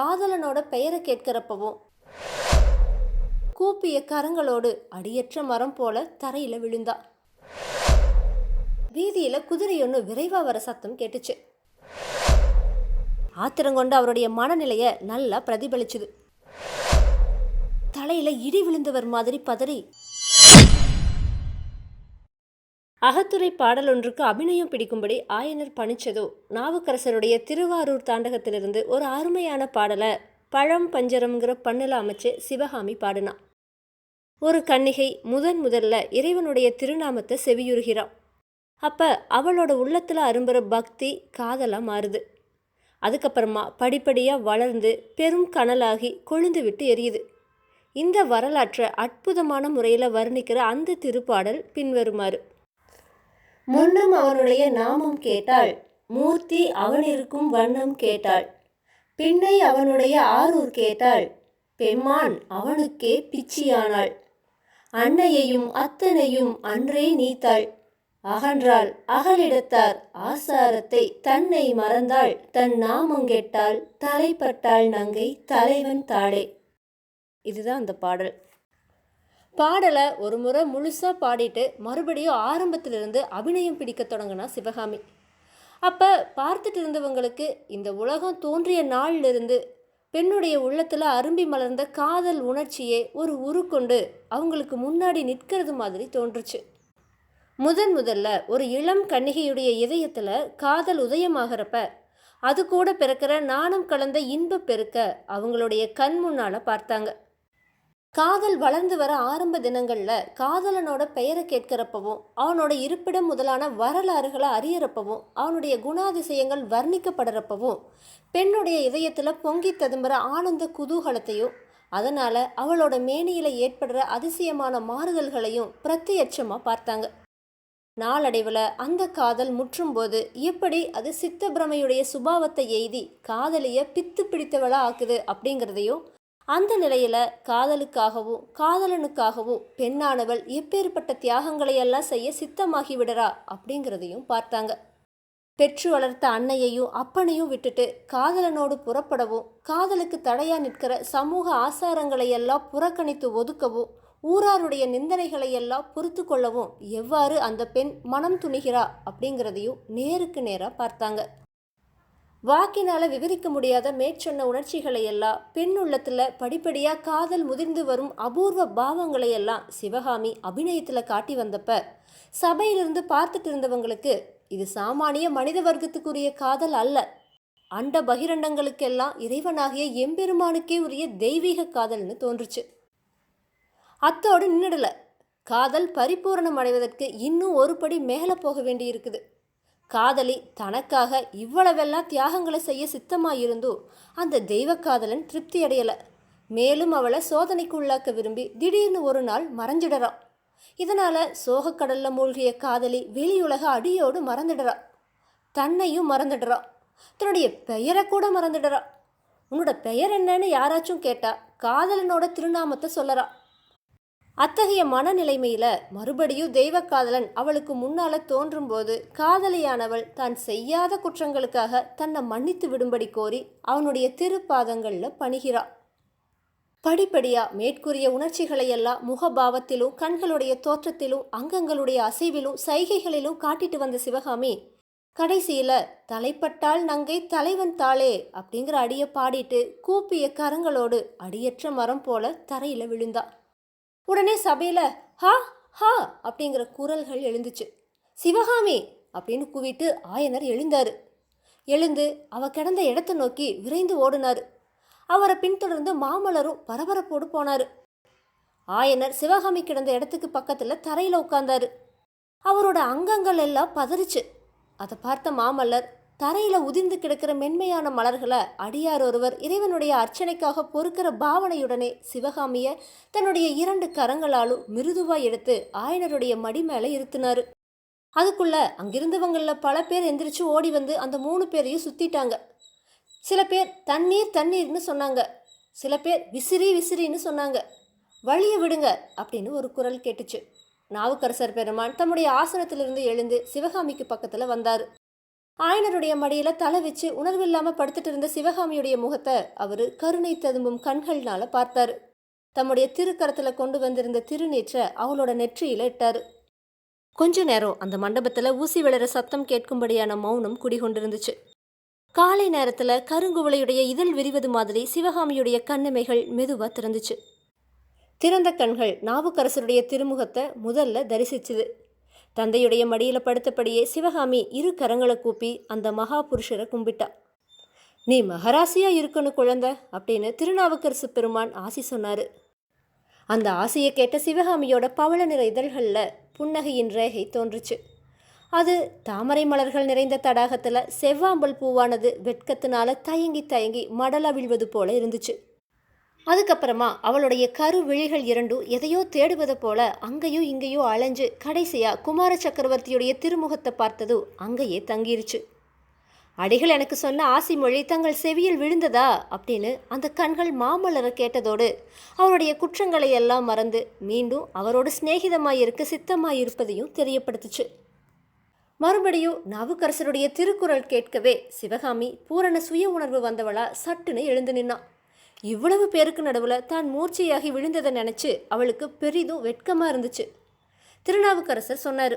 காதலனோட பெயரை கேட்கிறப்பவும் கூப்பிய கரங்களோடு அடியற்ற மரம் போல தரையில விழுந்தா. வீதியில குதிரையொன்று விரைவா வர சத்தம் கேட்டுச்சு. ஆத்திரங்கொண்டு அவருடைய மனநிலைய நல்லா பிரதிபலிச்சுது. தலையில இடி விழுந்தவர் மாதிரி பதறி அகத்துறை பாடலொன்றுக்கு அபிநயம் பிடிக்கும்படி ஆயனர் பணிச்சதோ? நாவுக்கரசருடைய திருவாரூர் தாண்டகத்திலிருந்து ஒரு அருமையான பாடலை பழம் பஞ்சரம்ங்கிற பண்ணில் அமைச்சு சிவகாமி பாடினா ஒரு கன்னிகை முதன் முதல்ல இறைவனுடைய திருநாமத்தை செவியுறுகிறான். அப்போ அவளோட உள்ளத்தில் அரும்புற பக்தி காதலாக மாறுது. அதுக்கப்புறமா படிப்படியாக வளர்ந்து பெரும் கனலாகி கொழுந்து விட்டு எரியுது. இந்த வரலாற்றை அற்புதமான முறையில் வர்ணிக்கிற அந்த திருப்பாடல் பின்வருமாறு. முன்னும் அவனுடைய நாமம் கேட்டாள். மூர்த்தி அவனிருக்கும் வண்ணம் கேட்டாள். பின்னை அவனுடைய ஆரூர் கேட்டாள். பெம்மான் அவனுக்கே பிச்சியானாள். அன்னையையும் அத்தனையும் அன்றே நீத்தாள். அகன்றாள் அகலிடத்தார் ஆசாரத்தை தன்னை மறந்தாள். தன் நாமம் கேட்டாள் தலைப்பட்டாள் நங்கை தலைவன் தாளே. இதுதான் அந்த பாடல். பாடலை ஒரு முறை முழுசாக பாடிட்டு மறுபடியும் ஆரம்பத்திலிருந்து அபிநயம் பிடிக்க தொடங்கினா சிவகாமி. அப்போ பார்த்துட்டு இருந்தவங்களுக்கு இந்த உலகம் தோன்றிய நாளிலிருந்து பெண்ணுடைய உள்ளத்தில் அரும்பி மலர்ந்த காதல் உணர்ச்சியே ஒரு உருக்கொண்டு அவங்களுக்கு முன்னாடி நிற்கிறது மாதிரி தோன்றுச்சு. முதன் முதல்ல ஒரு இளம் கன்னிகையுடைய இதயத்தில் காதல் உதயமாகிறப்ப அது கூட பிறக்கிற நாணம் கலந்த இன்ப பெருக்க அவங்களுடைய கண் முன்னால் பார்த்தாங்க. காதல் வளர்ந்து வர ஆரம்ப தினங்களில் காதலனோட பெயரை கேட்கிறப்பவும் அவனோட இருப்பிடம் முதலான வரலாறுகளை அறியறப்பவும் அவனுடைய குணாதிசயங்கள் வர்ணிக்கப்படுறப்பவும் பெண்ணுடைய இதயத்தில் பொங்கி ததும்புற ஆனந்த குதூகலத்தையும் அதனால் அவளோட மேனியில ஏற்படுற அதிசயமான மாறுதல்களையும் பிரத்யட்சமாக பார்த்தாங்க. நாளடைவில் அந்த காதல் முற்றும்போது எப்படி அது சித்த பிரமையுடைய சுபாவத்தை எய்தி காதலியை பித்து பிடித்தவளாக ஆக்குது அப்படிங்கிறதையும் அந்த நிலையில காதலுக்காகவும் காதலனுக்காகவும் பெண்ணானவள் எப்பேற்பட்ட தியாகங்களை எல்லாம் செய்ய சித்தமாகி விடுறா அப்படிங்கிறதையும் பார்த்தாங்க. பெற்று வளர்த்த அன்னையையும் அப்பனையும் விட்டுட்டு காதலனோடு புறப்படவும் காதலுக்கு தடையா நிற்கிற சமூக ஆசாரங்களை எல்லாம் புறக்கணித்து ஒதுக்கவும் ஊராருடைய நிந்தனைகளை எல்லாம் பொறுத்து கொள்ளவும் எவ்வாறு அந்த பெண் மனம் துணிகிறா அப்படிங்கிறதையும் நேருக்கு நேராக பார்த்தாங்க. வாக்கினால விவரிக்க முடியாத மேற்சொன்ன உணர்ச்சிகளை எல்லாம் பெண் உள்ளத்துல படிப்படியா காதல் முதிர்ந்து வரும் அபூர்வ பாவங்களை எல்லாம் சிவகாமி அபிநயத்துல காட்டி வந்தப்ப சபையிலிருந்து பார்த்துட்டு இருந்தவங்களுக்கு இது சாமானிய மனித வர்க்கத்துக்குரிய காதல் அல்ல. அண்ட பகிரண்டங்களுக்கெல்லாம் இறைவனாகிய எம்பெருமானுக்கே உரிய தெய்வீக காதல்னு தோன்றுச்சு. அத்தோடு நின்றுடலை காதல் பரிபூரணம் அடைவதற்கு இன்னும் ஒரு படி மேலே போக வேண்டி இருக்குது காதலி தனக்காக இவ்வளவெல்லாம் தியாகங்களை செய்ய சித்தமாயிருந்தோ அந்த தெய்வ காதலன் திருப்தி அடையலை மேலும் அவளை சோதனைக்கு உள்ளாக்க விரும்பி திடீர்னு ஒரு நாள் மறைஞ்சிடறான். இதனால சோகக்கடல்ல மூழ்கிய காதலி வெளியுலக அடியோடு மறந்துடுறா. தன்னையும் மறந்துடுறா. தன்னுடைய பெயரை கூட மறந்துடுறா. உன்னோட பெயர் என்னன்னு யாராச்சும் கேட்டா காதலனோட திருநாமத்தை சொல்லறா. அத்தகைய மனநிலைமையில மறுபடியும் தெய்வ காதலன் அவளுக்கு முன்னால தோன்றும்போது காதலியானவள் தான் செய்யாத குற்றங்களுக்காக தன்னை மன்னித்து விடும்படி கோரி அவனுடைய திருப்பாதங்கள்ல பணிகிறாள் படிப்படியா மேற்கூறிய உணர்ச்சிகளை எல்லாம் முகபாவத்திலும் கண்களுடைய தோற்றத்திலும் அங்கங்களுடைய அசைவிலும் சைகைகளிலும் காட்டிட்டு வந்த சிவகாமி கடைசியில தலைப்பட்டால் நங்கை தலைவன் தாளே அப்படிங்கிற அடியை பாடிட்டு கூப்பிய கரங்களோடு அடியற்ற மரம் போல தரையில விழுந்தா. உடனே சபையில் ஹா ஹா அப்படிங்கிற குரல்கள் எழுந்துச்சு. சிவகாமி அப்படின்னு கூவிட்டு ஆயனர் எழுந்தார். எழுந்து அவ கிடந்த இடத்தை நோக்கி விரைந்து ஓடினார். அவரை பின்தொடர்ந்து மாமல்லரும் பரபரப்போடு போனார். ஆயனர் சிவகாமி கிடந்த இடத்துக்கு பக்கத்தில் தரையில் உட்கார்ந்தாரு. அவரோட அங்கங்கள் எல்லாம் பதறிச்சு. அதை பார்த்த மாமல்லர் தரையில் உதிர்ந்து கிடக்கிற மென்மையான மலர்களை அடியார் ஒருவர் இறைவனுடைய அர்ச்சனைக்காக பொறுக்கிற பாவனையுடனே சிவகாமிய தன்னுடைய இரண்டு கரங்களாலும் மிருதுவாய் எடுத்து ஆயனருடைய மடி மேலே இருத்தினாரு. அதுக்குள்ள அங்கிருந்தவங்களில் பல பேர் எந்திரிச்சு ஓடி வந்து அந்த மூணு பேரையும் சுத்திட்டாங்க. சில பேர் தண்ணீர் தண்ணீர்னு சொன்னாங்க. சில பேர் விசிறி விசிறின்னு சொன்னாங்க. வழியை விடுங்க அப்படின்னு ஒரு குரல் கேட்டுச்சு. நாவுக்கரசர் பெருமான் தம்முடைய ஆசனத்திலிருந்து எழுந்து சிவகாமிக்கு பக்கத்தில் வந்தார். ஆயனருடைய மடியில தலை வச்சு உணர்வில்லாம படுத்துட்டு இருந்த சிவகாமியுடைய முகத்தை அவரு கருணை ததும்பும் கண்கள்னால பார்த்தாரு. தம்முடைய திருக்கரத்துல கொண்டு வந்திருந்த திருநீற்றை அவளோட நெற்றியில இட்டாரு. கொஞ்ச நேரம் அந்த மண்டபத்துல ஊசி விளற சத்தம் கேட்கும்படியான மௌனம் குடிகொண்டிருந்துச்சு. காலை நேரத்துல கருங்குவளையுடைய இதழ் விரிவது மாதிரி சிவகாமியுடைய கண்ணிமைகள் மெதுவா திறந்துச்சு. திறந்த கண்கள் நாவுக்கரசருடைய திருமுகத்தை முதல்ல தரிசிச்சுது. தந்தையுடைய மடியில் படுத்தபடியே சிவகாமி இரு கரங்களை கூப்பி அந்த மகா புருஷரை கும்பிட்டா. நீ மகராசியாக இருக்கணும் குழந்தை அப்படின்னு திருநாவுக்கரசு பெருமான் ஆசி சொன்னாரு. அந்த ஆசையை கேட்ட சிவகாமியோட பவள நிற இதழ்களில் புன்னகையின் ரேகை தோன்றுச்சு. அது தாமரை மலர்கள் நிறைந்த தடாகத்தில் செவ்வாம்பல் பூவானது வெட்கத்தினால தயங்கி தயங்கி மடலவிழ்வது போல இருந்துச்சு. அதுக்கப்புறமா அவளுடைய கரு விழிகள் இரண்டும் எதையோ தேடுவது போல அங்கேயோ இங்கேயோ அலைஞ்சு கடைசியா குமார சக்கரவர்த்தியுடைய திருமுகத்தை பார்த்ததும் அங்கேயே தங்கிருச்சு. அடிகள் எனக்கு சொன்ன ஆசி மொழி தங்கள் செவியில் விழுந்ததா? அப்படின்னு அந்த கண்கள் மாமல்லரை கேட்டதோடு அவருடைய குற்றங்களை எல்லாம் மறந்து மீண்டும் அவரோடய சிநேகிதமாக இருக்க சித்தமாக இருப்பதையும் தெரியப்படுத்துச்சு. மறுபடியும் நாவுக்கரசருடைய திருக்குறள் கேட்கவே சிவகாமி பூரண சுய உணர்வு வந்தவளா சட்டுன்னு எழுந்து நின்னான் இவ்வளவு பேருக்கு நடுவில் தான் மூர்ச்சையாகி விழுந்ததை நினச்சி அவளுக்கு பெரிதும் வெட்கமாக இருந்துச்சு. திருநாவுக்கரசர் சொன்னார்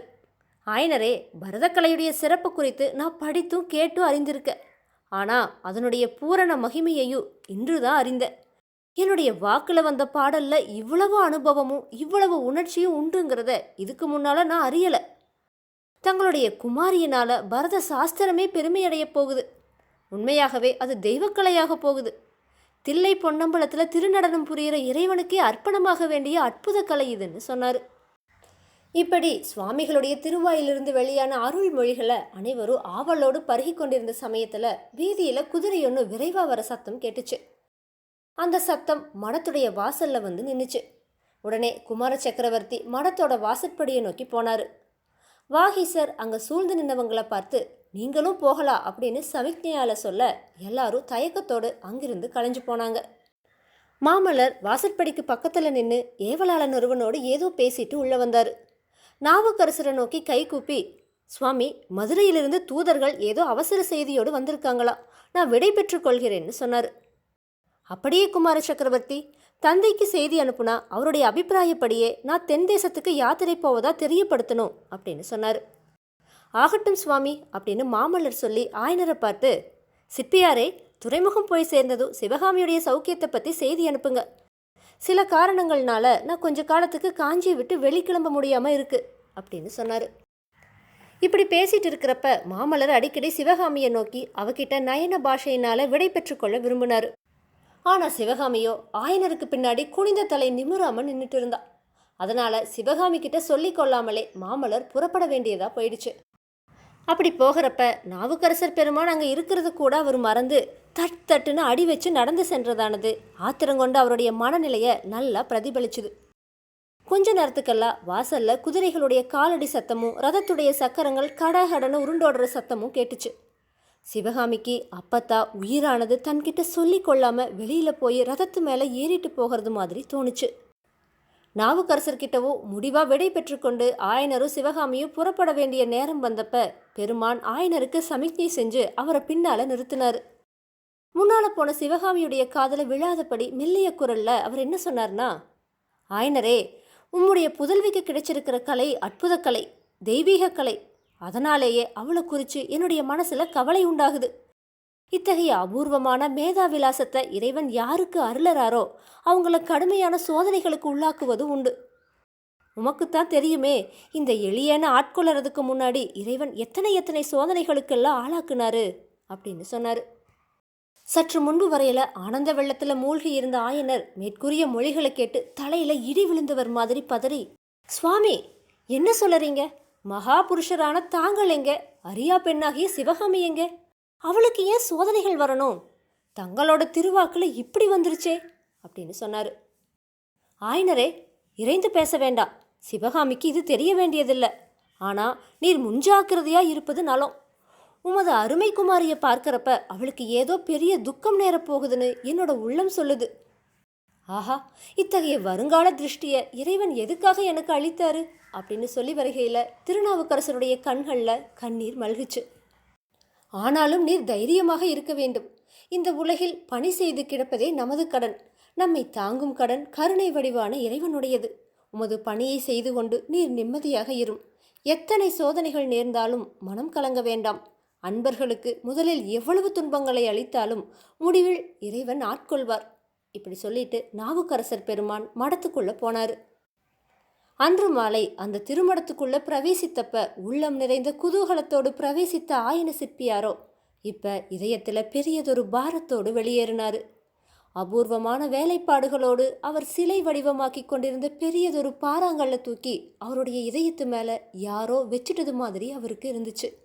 ஆயனரே பரதக்கலையுடைய சிறப்பு குறித்து நான் படித்தும் கேட்டும் அறிந்திருக்கேன். ஆனால் அதனுடைய பூரண மகிமையையும் இன்று தான் அறிந்தேன். என்னுடைய வாக்கில் வந்த பாடலில் இவ்வளவு அனுபவமும் இவ்வளவு உணர்ச்சியும் உண்டுங்கிறத இதுக்கு முன்னால் நான் அறியலை. தங்களுடைய குமாரியினால் பரத சாஸ்திரமே பெருமையடைய போகுது. உண்மையாகவே அது தெய்வக்கலையாக போகுது. தில்லை பொன்னம்பலத்தில் திருநடனம் புரிகிற இறைவனுக்கே அர்ப்பணமாக வேண்டிய அற்புத கலை இதுன்னு சொன்னார். இப்படி சுவாமிகளுடைய திருவாயிலிருந்து வெளியான அருள்மொழிகளை அனைவரும் ஆவலோடு பருகி கொண்டிருந்த சமயத்தில் வீதியில் குதிரையொன்று விரைவாக வர சத்தம் கேட்டுச்சு. அந்த சத்தம் மடத்துடைய வாசல்ல வந்து நின்றுச்சு உடனே குமார சக்கரவர்த்தி மடத்தோட வாசற்படியை நோக்கி போனார். வாகீசர் அங்கே சூழ்ந்து நின்னவங்களை பார்த்து நீங்களும் போகலாம் அப்படின்னு சமிக்ஞையால் சொல்ல எல்லாரும் தயக்கத்தோடு அங்கிருந்து கலைஞ்சு போனாங்க. மாமல்லர் வாசற்படிக்கு பக்கத்தில் நின்று ஏவலாளன் ஒருவனோடு ஏதோ பேசிட்டு உள்ளே வந்தார். நாவுக்கரசரை நோக்கி கை கூப்பி சுவாமி மதுரையிலிருந்து தூதர்கள் ஏதோ அவசர செய்தியோடு வந்திருக்காங்களா? நான் விடை பெற்றுக் கொள்கிறேன்னு சொன்னார். அப்படியே குமார சக்கரவர்த்தி. தந்தைக்கு செய்தி அனுப்புனா அவருடைய அபிப்பிராயப்படியே நான் தென் தேசத்துக்கு யாத்திரை போவதா தெரியப்படுத்தணும் அப்படின்னு சொன்னார். ஆகட்டும் சுவாமி அப்படின்னு மாமல்லர் சொல்லி ஆயனரை பார்த்து சிற்பியாரே துறைமுகம் போய் சேர்ந்ததும் சிவகாமியுடைய சௌக்கியத்தை பற்றி செய்தி அனுப்புங்க. சில காரணங்கள்னால நான் கொஞ்ச காலத்துக்கு காஞ்சியை விட்டு வெளிக்கிளம்ப முடியாமல் இருக்கு அப்படின்னு சொன்னார். இப்படி பேசிட்டு இருக்கிறப்ப மாமல்லர் அடிக்கடி சிவகாமியை நோக்கி அவகிட்ட நயன பாஷையினால விடை பெற்றுக்கொள்ள விரும்பினார். ஆனால் சிவகாமியோ ஆயனருக்கு பின்னாடி குனிந்த தலை நிமிராமல் நின்றுட்டு இருந்தா அதனால் சிவகாமி கிட்ட சொல்லி கொள்ளாமலே மாமலர் புறப்பட வேண்டியதாக போயிடுச்சு. அப்படி போகிறப்ப நாவுக்கரசர் பெருமான் அங்கே இருக்கிறது கூட அவர் மறந்து தட் தட்டுன்னு அடி வச்சு நடந்து சென்றதானது. ஆத்திரங்கொண்டு அவருடைய மனநிலையை நல்லா பிரதிபலிச்சுது. கொஞ்ச நேரத்துக்கெல்லாம் வாசல்ல குதிரைகளுடைய காலடி சத்தமும் ரதத்துடைய சக்கரங்கள் கடகடன்னு உருண்டோடுற சத்தமும் கேட்டுச்சு. சிவகாமிக்கு அப்பத்தா உயிரானது தன்கிட்ட சொல்லி கொள்ளாமல் வெளியில் போய் ரதத்து மேலே ஏறிட்டு போகிறது மாதிரி தோணுச்சு. நாவுக்கரசர்கிட்டவோ முடிவாக விடை பெற்றுக்கொண்டு ஆயனரும் சிவகாமியும் புறப்பட வேண்டிய நேரம் வந்தப்ப பெருமான் ஆயனருக்கு சமிக்ஞை செஞ்சு அவரை பின்னால் நிறுத்தினார். முன்னால் போன சிவகாமியுடைய காதலை விழாதபடி மெல்லிய குரலில் அவர் என்ன சொன்னார்னா ஆயனரே உம்முடைய புதல்விக்கு கிடைச்சிருக்கிற கலை அற்புத கலை தெய்வீக கலை அதனாலேயே அவளை குறித்து என்னுடைய மனசில் கவலை உண்டாகுது. இத்தகைய அபூர்வமான மேதா விலாசத்தை இறைவன் யாருக்கு அருளறாரோ அவங்கள கடுமையான சோதனைகளுக்கு உள்ளாக்குவது உண்டு. உமக்குத்தான் தெரியுமே இந்த எளியன ஆட்கொள்ளறதுக்கு முன்னாடி இறைவன் எத்தனை எத்தனை சோதனைகளுக்கெல்லாம் ஆளாக்குனாரு அப்படின்னு சொன்னாரு. சற்று முன்பு வரையில ஆனந்த வெள்ளத்துல மூழ்கி இருந்த ஆயனர் மேற்கூறிய மொழிகளை கேட்டு தலையில இடி விழுந்தவர் மாதிரி பதறி சுவாமி என்ன சொல்லறீங்க மகா புருஷரான தாங்கள் எங்க? அரியா பெண்ணாகிய சிவகாமி எங்க? அவளுக்கு ஏன் சோதனைகள் வரணும்? தங்களோட திருவாக்கில் இப்படி வந்துருச்சே? அப்படின்னு சொன்னார். ஆயனரே இறைந்து பேச வேண்டாம். சிவகாமிக்கு இது தெரிய வேண்டியதில்லை. ஆனால் நீர் முன்ஜாக்கிரதையாக இருப்பது நலம். உமது அருமை குமாரியை பார்க்குறப்ப அவளுக்கு ஏதோ பெரிய துக்கம் நேரப்போகுதுன்னு என்னோட உள்ளம் சொல்லுது. ஆஹா இத்தகைய வருங்கால திருஷ்டியை இறைவன் எதுக்காக எனக்கு அளித்தாரு? அப்படின்னு சொல்லி வருகையில் திருநாவுக்கரசருடைய கண்களில் கண்ணீர் மல்குச்சு. ஆனாலும் நீர் தைரியமாக இருக்க வேண்டும். இந்த உலகில் பணி செய்து கிடப்பதே நமது கடன். நம்மை தாங்கும் கடன் கருணை வடிவான இறைவனுடையது. உமது பணியை செய்து கொண்டு நீர் நிம்மதியாக இரும். எத்தனை சோதனைகள் நேர்ந்தாலும் மனம் கலங்க வேண்டாம். அன்பர்களுக்கு முதலில் எவ்வளவு துன்பங்களை அளித்தாலும் முடிவில் இறைவன் ஆட்கொள்வார். இப்படி சொல்லிட்டு நாவுக்கரசர் பெருமான் மடத்துக்குள்ள போனார். அன்று மாலை அந்த திருமடத்துக்குள்ளே பிரவேசித்தப்ப உள்ளம் நிறைந்த குதூகலத்தோடு பிரவேசித்த ஆயன சிற்பியாரோ இப்ப இதயத்துல பெரியதொரு பாரத்தோடு வெளியேறினாரு. அபூர்வமான வேலைப்பாடுகளோடு அவர் சிலை வடிவமாக்கி கொண்டிருந்த பெரியதொரு பாறாங்கல்ல தூக்கி அவருடைய இதயத்து மேல யாரோ வச்சுட்டது மாதிரி அவருக்கு இருந்துச்சு.